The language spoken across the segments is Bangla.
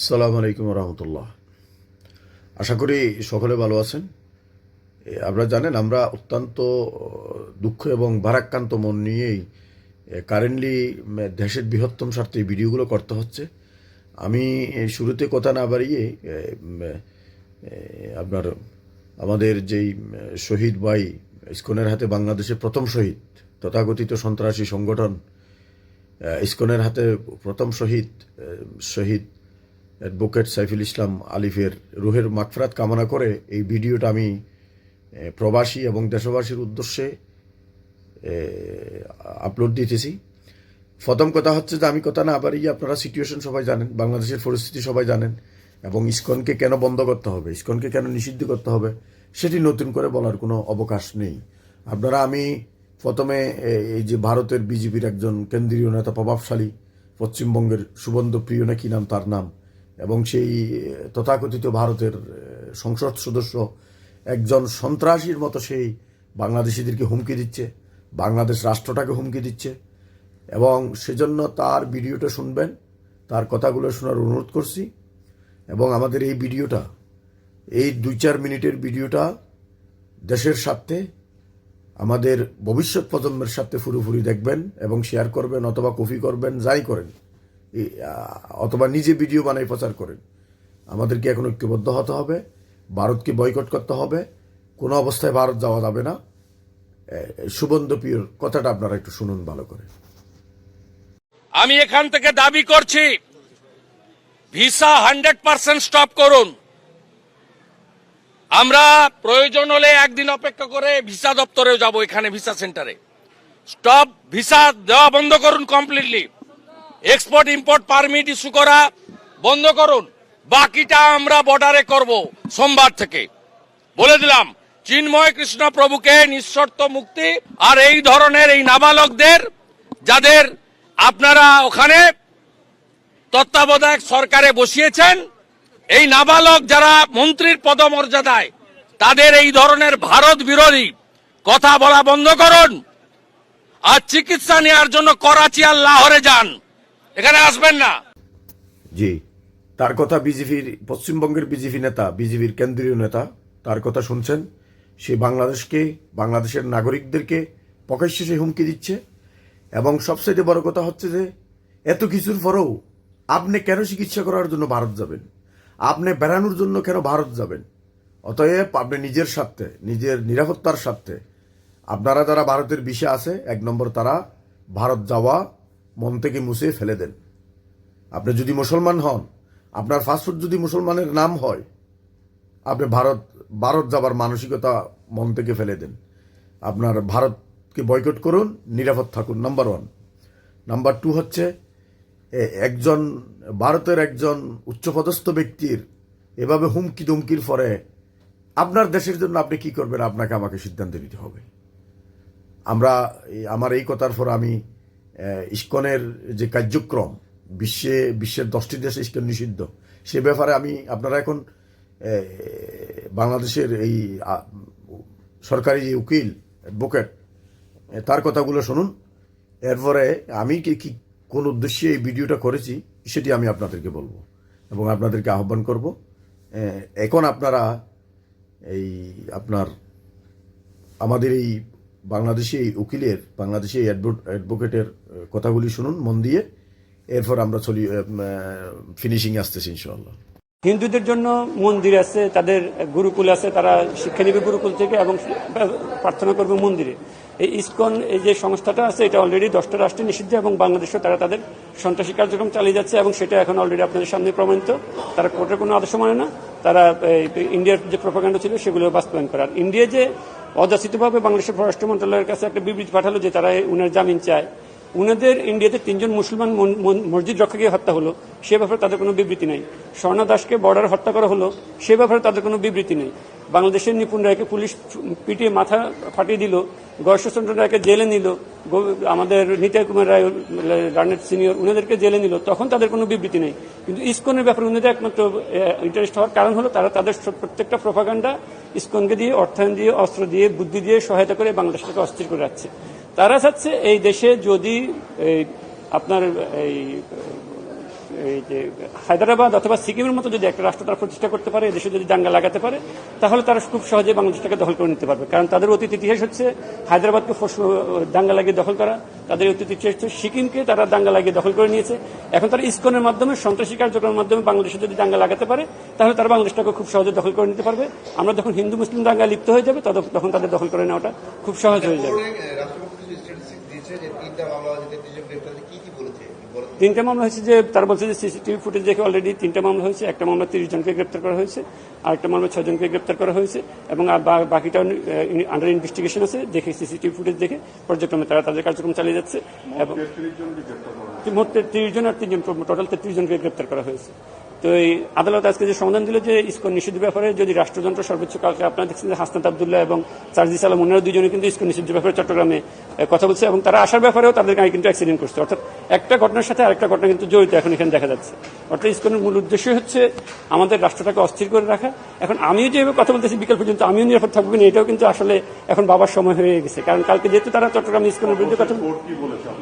সালাম আলাইকুম রহমতুল্লাহ। আশা করি সকলে ভালো আছেন। আপনারা জানেন, আমরা অত্যন্ত দুঃখ এবং ভারাক্রান্ত মন নিয়েই কারেন্টলি দেশের বৃহত্তম স্বার্থে ভিডিওগুলো করতে হচ্ছে। আমি শুরুতে কথা না বাড়িয়ে আপনার, আমাদের যেই শহীদ ভাই, ইস্কনের হাতে বাংলাদেশের প্রথম শহীদ, তথাকথিত সন্ত্রাসী সংগঠন ইস্কনের হাতে প্রথম শহীদ শহীদ অ্যাডভোকেট সাইফুল ইসলাম আলিফের রুহের মাগফরাত কামনা করে এই ভিডিওটা আমি প্রবাসী এবং দেশবাসীর উদ্দেশ্যে আপলোড দিতেছি। প্রথম কথা হচ্ছে যে আমি কথা না বাড়িয়ে আপনারা সিচুয়েশন সবাই জানেন, বাংলাদেশের পরিস্থিতি সবাই জানেন, এবং ইস্কনকে কেন বন্ধ করতে হবে, ইস্কনকে কেন নিষিদ্ধ করতে হবে, সেটি নতুন করে বলার কোনো অবকাশ নেই। আপনারা আমি প্রথমে এই যে ভারতের বিজেপির একজন কেন্দ্রীয় নেতা, প্রভাবশালী, পশ্চিমবঙ্গের সুবন্ধ প্রিয় নাকি নাম তার নাম এবং সেই, তথাকথিত ভারতের সংসদ সদস্য একজন সন্ত্রাসীর মতো সেই বাংলাদেশিদেরকে হুমকি দিচ্ছে, বাংলাদেশ রাষ্ট্রটাকে হুমকি দিচ্ছে এবং সেজন্য তার ভিডিওটা শুনবেন, তার কথাগুলো শোনার অনুরোধ করছি এবং আমাদের এই ভিডিওটা, এই দুই চার মিনিটের ভিডিওটা দেশের স্বার্থে, আমাদের ভবিষ্যৎ প্রজন্মের সাথে পুরোপুরি দেখবেন এবং শেয়ার করবেন অথবা কপি করবেন, যাই করেন। অথবা নিজে ভিডিও বানাই প্রচার করেন। আমাদেরকে এখন ঐক্যবদ্ধ হতে হবে, ভারতকে বয়কট করতে হবে, কোনো অবস্থায় ভারত যাওয়া যাবে না। সুবন্ধ প্রিয়র কথাটা আপনারা একটু শুনুন ভালো করে। আমি এখান থেকে দাবি করছি, ভিসা হান্ড্রেড পার্সেন্ট স্টপ করুন। আমরা প্রয়োজন হলে একদিন অপেক্ষা করে ভিসা দপ্তরেও যাব এখানে, ভিসা সেন্টারে। স্টপ, ভিসা দেওয়া বন্ধ করুন completely. Export import permit issue করা বন্ধ করুন। বাকিটা আমরা বর্ডারে করব সোমবার থেকে। বলে দিলাম, চিন্ময় কৃষ্ণ প্রভুকে নিঃশর্ত মুক্তি আর এই ধরনের এই নাবালকদের, যাদের আপনারা ওখানে তত্ত্বাবধায়ক সরকারে বসিয়েছেন, এই নাবালক যারা মন্ত্রীর পদমর্যাদায় তাদের এই ধরনের ভারত বিরোধী কথা বলা বন্ধ করুন। আর চিকিৎসা নেওয়ার জন্য করাচি আর লাহোরে যান। এখানে আসবেন না। জি, তার কথা বিজেপির পশ্চিমবঙ্গের বিজেপি নেতা বিজেপির কেন্দ্রীয় নেতা, তার কথা শুনছেন। সে বাংলাদেশকে, বাংলাদেশের নাগরিকদেরকে প্রকাশ্যে সে হুমকি দিচ্ছে। এবং সবচেয়ে বড় কথা হচ্ছে যে, এত কিছুর পরেও আপনি কেন চিকিৎসা করার জন্য ভারত যাবেন? আপনি বেড়ানোর জন্য কেন ভারত যাবেন? অতএব আপনি নিজের স্বার্থে, নিজের নিরাপত্তার স্বার্থে, আপনারা যারা ভারতের বিষে আছে, এক নম্বর তারা ভারত যাওয়া মন থেকে মুছে ফেলে দেন। আপনি যদি মুসলমান হন, আপনার ফাস্টফুড যদি মুসলমানের নাম হয়, আপনি ভারত ভারত যাবার মানসিকতা মন থেকে ফেলে দেন। আপনার ভারতকে বয়কট করুন, নিরাপদ থাকুন নাম্বার ওয়ান নাম্বার টু হচ্ছে একজন, ভারতের একজন উচ্চপদস্থ ব্যক্তির এভাবে হুমকি দুমকির পরে আপনার দেশের জন্য আপনি কি করবেন? আপনাকে আমাকে সিদ্ধান্ত নিতে হবে। আমরা আমার এই কথার পর আমি ইস্কনের যে কার্যক্রম, বিশ্বে, বিশ্বের দশটি দেশে ইস্কন নিষিদ্ধ। সে ব্যাপারে আমি আপনারা এখন বাংলাদেশের এই সরকারি যে উকিল, অ্যাডভোকেট তার কথাগুলো শুনুন। এরপরে আমি কি কি, কোন উদ্দেশ্যে এই ভিডিওটা করেছি, সেটি আমি আপনাদেরকে বলব এবং আপনাদেরকে আহ্বান করব। এখন আপনারা এই, আপনার, আমাদের এই বাংলাদেশি এই উকিলের, বাংলাদেশি অ্যাডভোকেটের কথাগুলি শুনুন, মন দিয়ে। এরপর আমরা চলি ফিনিশিং আসতেছি ইনশাল্লাহ হিন্দুদের জন্য মন্দির আছে, তাদের গুরুকুল আছে, তারা শিক্ষা নেবে গুরুকুল থেকে এবং প্রার্থনা করবে মন্দিরে। এই ইসকন, এই যে সংস্থাটা আছে, এটা অলরেডি দশটা রাষ্ট্রে নিষিদ্ধ এবং বাংলাদেশেও তারা তাদের সন্ত্রাসী কার্যক্রম চালিয়ে যাচ্ছে এবং সেটা এখন অলরেডি আপনাদের সামনে প্রমাণিত। তারা কোর্টের কোনো আদেশ মানে না। তারা ইন্ডিয়ার যে প্রপাগান্ড ছিল সেগুলো বাস্তবায়ন করার। ইন্ডিয়া যে অযাচিতভাবে বাংলাদেশের পররাষ্ট্র মন্ত্রণালয়ের কাছে একটা বিবৃতি পাঠালো যে তারা উনার জামিন চায়। উনাদের ইন্ডিয়াতে তিনজন মুসলমান মন- মন- মসজিদ রক্ষাকে হত্যা হলো, সে ব্যাপারে তাদের কোনো বিবৃতি নেই। স্বর্ণা দাসকে বর্ডার হত্যা করা হলো, সে ব্যাপারে তাদের কোনো বিবৃতি নেই। বাংলাদেশের নিপুণ রায়কে পুলিশ পিটিয়ে মাথা ফাটিয়ে দিল গর্ষচন্দ্র রায়কে জেলে নিল। আমাদের নিতাই কুমার রায়, রানের সিনিয়র, উনাদেরকে জেলে নিল। তখন তাদের কোনো বিবৃতি নেই। কিন্তু ইসকনের ব্যাপারে উনাদের একমাত্র ইন্টারেস্ট হওয়ার কারণ হলো তারা তাদের প্রত্যেকটা প্রভাগান্ডা ইসকনকে দিয়ে, অর্থায়ন দিয়ে, অস্ত্র দিয়ে, বুদ্ধি দিয়ে সহায়তা করে বাংলাদেশটাকে অস্থির করে রাখছে। তারা চাচ্ছে এই দেশে যদি আপনার, এই এই যে হায়দ্রাবাদ অথবা সিকিমের মতো যদি একটা রাষ্ট্র তারা প্রতিষ্ঠা করতে পারে, এদেশে যদি দাঙ্গা লাগাতে পারে, তাহলে তারা খুব সহজে বাংলাদেশটাকে দখল করে নিতে পারবে। কারণ তাদের অতীত ইতিহাস হচ্ছে হায়দ্রাবাদকে দাঙ্গা লাগিয়ে দখল করা। তাদের অতীত ইতিহাস হচ্ছে সিকিমকে তারা দাঙ্গা লাগিয়ে দখল করে নিয়েছে। এখন তারা ইস্কনের মাধ্যমে, সন্ত্রাসী কার্যক্রমের মাধ্যমে বাংলাদেশে যদি দাঙ্গা লাগাতে পারে, তাহলে তারা বাংলাদেশটাকে খুব সহজে দখল করে নিতে পারবে। আমরা যখন হিন্দু, মুসলিম দাঙ্গা লিপ্ত হয়ে যাবে তখন তাদের দখল করে নেওয়াটা খুব সহজ হয়ে যাবে পরে, আহ, রাষ্ট্রপতি কিছু স্ট্যাটিস্টিক্স দিয়েছে যে তিনটা মামলা হয়েছে তেত্রিশ জন গ্রেপ্তার হয়েছে। কি কি বলেছে বলো তো। তিনটা মামলা হয়েছে যে তারা বলছে যে সিসিটিভি ফুটেজ দেখে অলরেডি তিনটা মামলা হয়েছে। একটা মামলা তিরিশ জনকে গ্রেপ্তার করা হয়েছে আর একটা মামলা ছয় জনকে গ্রেপ্তার করা হয়েছে এবং বাকিটা আন্ডার ইনভেস্টিগেশন আছে দেখে সিসিটিভি ফুটেজ দেখে পর্যক্রমে তারা তাদের কার্যক্রম চালিয়ে যাচ্ছে এবং মোট তিরিশ জন আর তিনজন টোটাল তেত্রিশ জনকে গ্রেপ্তার করা হয়েছে। তো এই আদালত আজকে যে সমাধান দিল যে ইস্কন নিষিদ্ধ ব্যাপারে যদি রাষ্ট্রযন্ত্র সর্বোচ্চ কালকে আপনারা দেখছেন যে হাসনাত আবদুল্লাহ এবং সার্জিস আলম ওনারা দুজনে কিন্তু ইস্কন নিষিদ্ধ ব্যাপারে চট্টগ্রামে কথা বলছে এবং তারা আসার ব্যাপারেও তাদের গাড়ি কিন্তু অ্যাক্সিডেন্ট করছে। অর্থাৎ একটা ঘটনার সাথে আরেকটা ঘটনা কিন্তু জড়িত এখন এখানে দেখা যাচ্ছে। অর্থাৎ ইস্কনের মূল উদ্দেশ্য হচ্ছে আমাদের রাষ্ট্রটাকে অস্থির করে রাখা। এখন আমিও যেভাবে কথা বলতেছি বিকাল পর্যন্ত আমিও নিরাপদ থাকব না এটাও কিন্তু আসলে এখন বাবার সময় হয়ে গেছে। কারণ কালকে যেহেতু তারা চট্টগ্রাম ইস্কনের বিরুদ্ধে কথা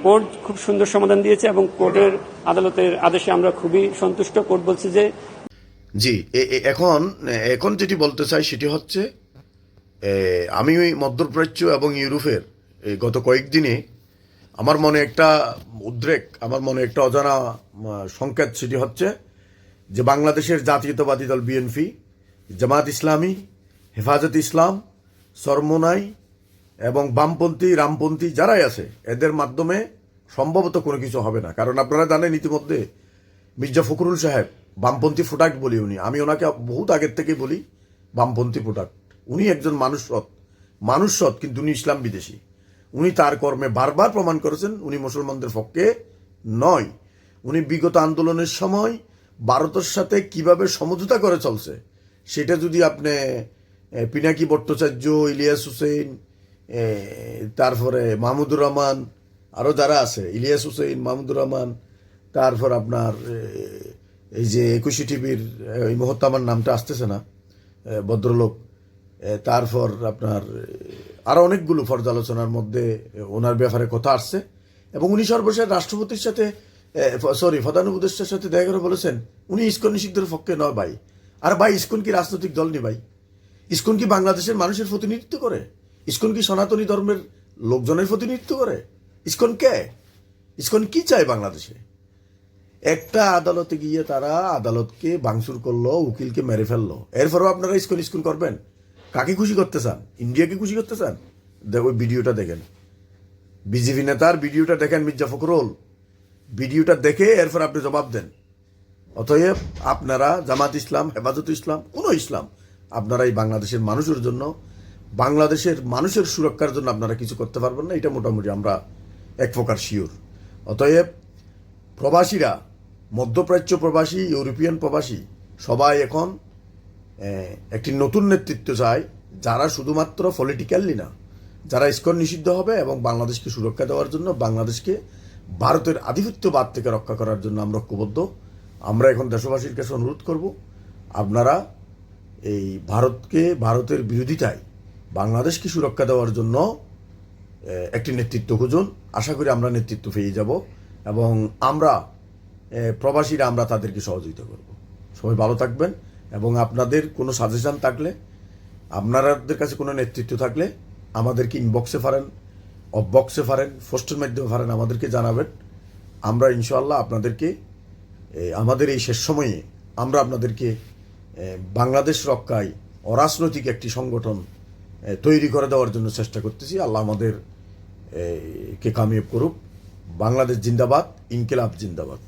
কোর্ট খুব সুন্দর সমাধান দিয়েছে এবং কোর্টের আদালতের আদেশে আমরা খুবই সন্তুষ্ট। কোর্ট বলছে যে জি এখন এখন যেটি বলতে চাই সেটি হচ্ছে আমি ওই মধ্যপ্রাচ্য এবং ইউরোপের গত কয়েকদিনে আমার মনে একটা উদ্রেক, আমার মনে একটা অজানা সংকেত সেটি হচ্ছে যে বাংলাদেশের জাতীয়তাবাদী দল বিএনপি জামাত ইসলামী, হেফাজত ইসলাম, সরমোনাই এবং বামপন্থী, রামপন্থী যারাই আছে, এদের মাধ্যমে সম্ভবত কোনো কিছু হবে না। কারণ আপনারা জানেন ইতিমধ্যে মির্জা ফখরুল সাহেব বামপন্থী প্রোডাক্ট বলি উনি। আমি ওনাকে বহুত আগের থেকেই বলি বামপন্থী প্রোডাক্ট। উনি একজন মানুষ সৎ মানুষ সৎ কিন্তু উনি ইসলাম বিদেশি। উনি তার কর্মে বারবার প্রমাণ করেছেন, উনি মুসলমানদের পক্ষে নয়। উনি বিগত আন্দোলনের সময় ভারতের সাথে কীভাবে সমঝোতা করে চলছে, সেটা যদি আপনি পিনাকি ভট্টাচার্য, ইলিয়াস হুসেন তারপরে মাহমুদুর রহমান আরও যারা আছে, ইলিয়াস হুসেন মাহমুদুর রহমান, তারপর আপনার এই যে একুশে টিভির এই মুহূর্তে নামটা আসতেছে না ভদ্রলোক তারপর আপনার এ, আরও অনেকগুলো পর্যালোচনার মধ্যে ওনার ব্যাপারে কথা আসছে। এবং উনি সর্বশেষ রাষ্ট্রপতির সাথে সরি প্রধান উপদেষ্টার সাথে দেখা করে বলেছেন উনি ইস্কন নিষিদ্ধের পক্ষে নয় ভাই। আর ভাই ইস্কন কি রাজনৈতিক দল নি ভাই? ইস্কন কি বাংলাদেশের মানুষের প্রতিনিধিত্ব করে? ইস্কন কি সনাতনী ধর্মের লোকজনের প্রতিনিধিত্ব করে? ইস্কন কে? ইস্কন কি চায় বাংলাদেশে? একটা আদালতে গিয়ে তারা আদালতকে ভাঙচুর করল উকিলকে মেরে ফেলল। এরপরও আপনারা ইস্কন ইস্কন করবেন? কাকে খুশি করতে চান? ইন্ডিয়াকে খুশি করতে চান? দেখো, ওই ভিডিওটা দেখেন। বিজেপি নেতার ভিডিওটা দেখেন মির্জা ফখরুল। ভিডিওটা দেখে এরপর আপনি জবাব দেন। অতএব আপনারা জামাত ইসলাম, হেফাজত ইসলাম, কোন ইসলাম, আপনারা এই বাংলাদেশের মানুষের জন্য, বাংলাদেশের মানুষের সুরক্ষার জন্য আপনারা কিছু করতে পারবেন না। এটা মোটামুটি আমরা এক প্রকার শিওর অতএব প্রবাসীরা, মধ্যপ্রাচ্য প্রবাসী, ইউরোপিয়ান প্রবাসী, সবাই এখন একটি নতুন নেতৃত্ব চায় যারা শুধুমাত্র পলিটিক্যালি না, যারা ইস্কন নিষিদ্ধ হবে এবং বাংলাদেশকে সুরক্ষা দেওয়ার জন্য বাংলাদেশকে ভারতের আধিপত্যবাদ থেকে রক্ষা করার জন্য আমরা ঐক্যবদ্ধ। আমরা এখন দেশবাসীর কাছে অনুরোধ করব, আপনারা এই ভারতকে, ভারতের বিরোধিতায় বাংলাদেশকে সুরক্ষা দেওয়ার জন্য একটি নেতৃত্ব খুঁজুন। আশা করি আমরা নেতৃত্ব পেয়ে যাব এবং আমরা প্রবাসীরা আমরা তাদেরকে সহযোগিতা করব। সবাই ভালো থাকবেন। এবং আপনাদের কোনো সাজেশন থাকলে আপনাদের কাছে কোনো নেতৃত্ব থাকলে আমাদেরকে ইনবক্সে পারেন অফবক্সে ফারেন পোস্টের মাধ্যমে ফারেন আমাদেরকে জানাবেন। আমরা ইনশাআল্লাহ আপনাদেরকে আমাদের এই শেষ সময়ে আমরা আপনাদেরকে বাংলাদেশ রক্ষায় অরাজনৈতিক একটি সংগঠন তৈরি করে দেওয়ার জন্য চেষ্টা করতেছি। আল্লাহ আমাদের কে কামিয়াব করুক। বাংলাদেশ জিন্দাবাদ, ইনকিলাব জিন্দাবাদ।